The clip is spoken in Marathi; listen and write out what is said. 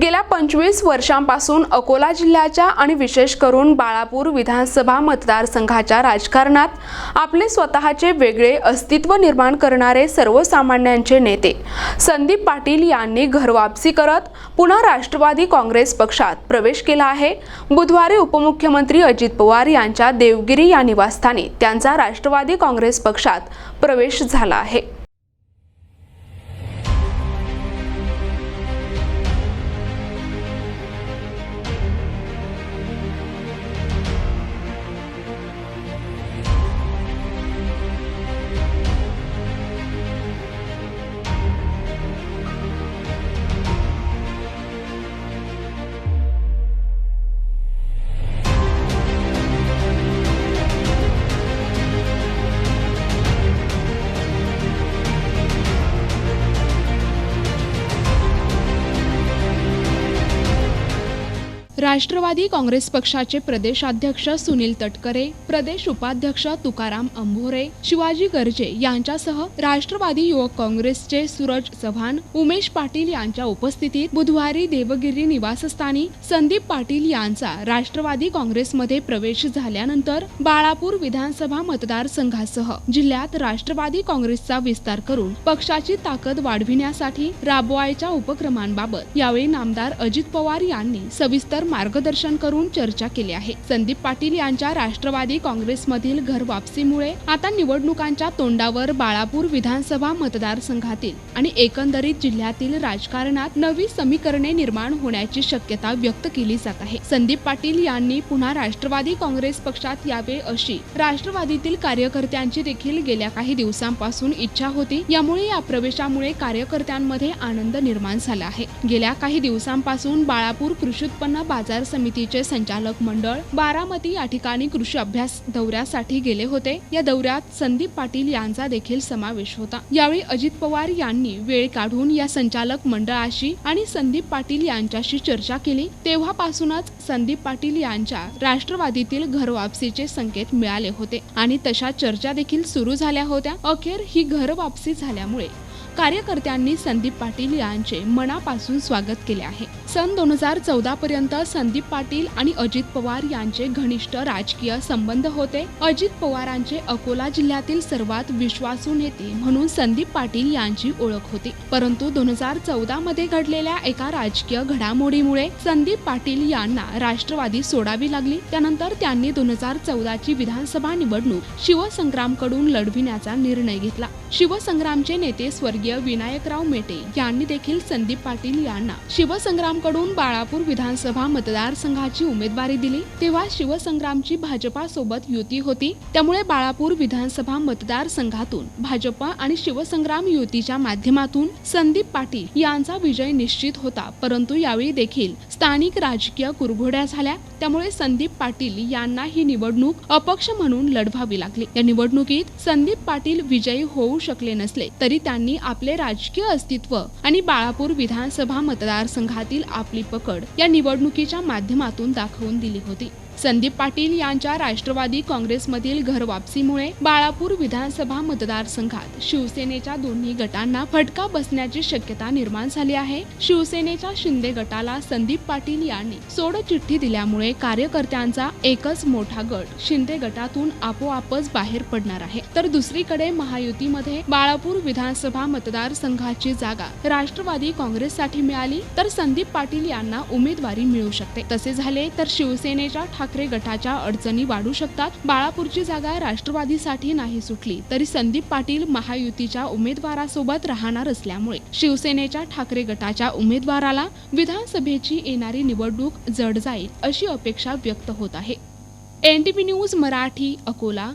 गेल्या पंचवीस वर्षांपासून अकोला जिल्ह्याच्या आणि विशेष करून बाळापूर विधानसभा मतदारसंघाच्या राजकारणात आपले स्वतःचे वेगळे अस्तित्व निर्माण करणारे सर्वसामान्यांचे नेते संदीप पाटील यांनी घरवापसी करत पुन्हा राष्ट्रवादी काँग्रेस पक्षात प्रवेश केला आहे. बुधवारी उपमुख्यमंत्री अजित पवार यांच्या देवगिरी या निवासस्थानी त्यांचा राष्ट्रवादी काँग्रेस पक्षात प्रवेश झाला आहे. राष्ट्रवादी काँग्रेस पक्षाचे प्रदेशाध्यक्ष सुनील तटकरे प्रदेश उपाध्यक्ष तुकाराम अंभोरे शिवाजी गर्जे यांच्यासह राष्ट्रवादी युवक काँग्रेसचे सूरज चव्हाण उमेश पाटील यांच्या उपस्थितीत बुधवारी देवगिरी निवासस्थानी संदीप पाटील यांचा राष्ट्रवादी काँग्रेसमध्ये प्रवेश झाल्यानंतर बाळापूर विधानसभा मतदारसंघासह जिल्ह्यात राष्ट्रवादी काँग्रेसचा विस्तार करून पक्षाची ताकद वाढविण्यासाठी राबवायच्या उपक्रमांबाबत यावेळी नामदार अजित पवार यांनी सविस्तर मार्गदर्शन करून चर्चा केली आहे. संदीप पाटील यांच्या राष्ट्रवादी काँग्रेसमधील घर वापसीमुळे आता निवडणुकांच्या तोंडावर बाळापूर विधानसभा मतदारसंघातील आणि एकंदरीत जिल्ह्यातील राजकारणात नवी समीकरणे निर्माण होण्याची शक्यता व्यक्त केली जात आहे. संदीप पाटील यांनी पुन्हा राष्ट्रवादी काँग्रेस पक्षात यावे अशी राष्ट्रवादीतील कार्यकर्त्यांची देखील गेल्या काही दिवसांपासून इच्छा होती. यामुळे या प्रवेशामुळे कार्यकर्त्यांमध्ये आनंद निर्माण झाला आहे. गेल्या काही दिवसांपासून बाळापूर कृषी उत्पन्न बाजार समितीचे संचालक मंडळ बारामती या ठिकाणी कृषी अभ्यास दौऱ्यासाठी गेले होते. या दौऱ्यात संदीप पाटील यांचा देखील समावेश होता. यावेळी अजित पवार यांनी वेळ काढून या संचालक मंडळाशी आणि संदीप पाटील यांच्याशी चर्चा केली. तेव्हापासूनच संदीप पाटील यांच्या राष्ट्रवादीतील घरवापसीचे संकेत मिळाले होते आणि तशा चर्चा देखील सुरू झाल्या होत्या. अखेर ही घरवापसी झाल्यामुळे कार्यकर्त्यांनी संदीप पाटील यांचे मनापासून स्वागत केले आहे. सन दोन हजार चौदा पर्यंत संदीप पाटील आणि अजित पवार यांचे घनिष्ठ राजकीय संबंध होते. अजित पवारांचे अकोला जिल्ह्यातील सर्वात विश्वासू नेते म्हणून संदीप पाटील यांची ओळख होती. परंतु दोन हजार चौदा मध्ये घडलेल्या एका राजकीय घडामोडीमुळे संदीप पाटील यांना राष्ट्रवादी सोडावी लागली. त्यानंतर त्यांनी दोन हजार चौदाची विधानसभा निवडणूक शिवसंग्रामकडून लढविण्याचा निर्णय घेतला. शिवसंग्रामचे नेते स्वर्गीय स्वर्गीय विनायकराव मेटे यांनी देखील संदीप पाटील यांना शिवसंग्रामकडून बाळापूर विधानसभा मतदारसंघाची उमेदवारी दिली. तेव्हा शिवसंग्रामची भाजपा सोबत युती होती. त्यामुळे बाळापूर विधानसभा मतदारसंघातून भाजप आणि शिवसंग्राम युतीच्या माध्यमातून संदीप पाटील यांचा विजय निश्चित होता. परंतु यावेळी देखील स्थानिक राजकीय कुरघोड्या झाल्या. त्यामुळे संदीप पाटील यांना ही निवडणूक अपक्ष म्हणून लढवावी लागली. या निवडणुकीत संदीप पाटील विजयी होऊ शकले नसले तरी त्यांनी आपले राजकीय अस्तित्व आणि बाळापूर विधानसभा मतदारसंघातील आपली पकड या निवडणुकीच्या माध्यमातून दाखवून दिली होती. संदीप पाटील यांच्या राष्ट्रवादी काँग्रेसमधील घरवापसीमुळे बाळापूर विधानसभा मतदारसंघात शिवसेनेच्या दोन्ही गटांना फटका बसण्याची शक्यता निर्माण झाली आहे. शिवसेनेच्या शिंदे गटाला संदीप पाटील यांनी सोडचिठ्ठी दिल्यामुळे कार्यकर्त्यांचा एकच मोठा गट शिंदे गटातून आपोआपच बाहेर पडणार आहे. तर दुसरीकडे महायुतीमध्ये बाळापूर विधानसभा मतदारसंघाची जागा राष्ट्रवादी काँग्रेससाठी मिळाली तर संदीप पाटील यांना उमेदवारी मिळू शकते. तसे झाले तर शिवसेनेच्या ठाकरे गटाच्या अडचणी वाढू शकतात. बाळापूरची जागा राष्ट्रवादीसाठी नाही सुटली तरी संदीप पाटील महायुतीच्या उमेदवारासोबत राहणार असल्यामुळे शिवसेनेच्या ठाकरे गटाच्या उमेदवाराला विधानसभेची येणारी निवडणूक जड जाईल अशी अपेक्षा व्यक्त होत आहे. NTP news Marathi Akola.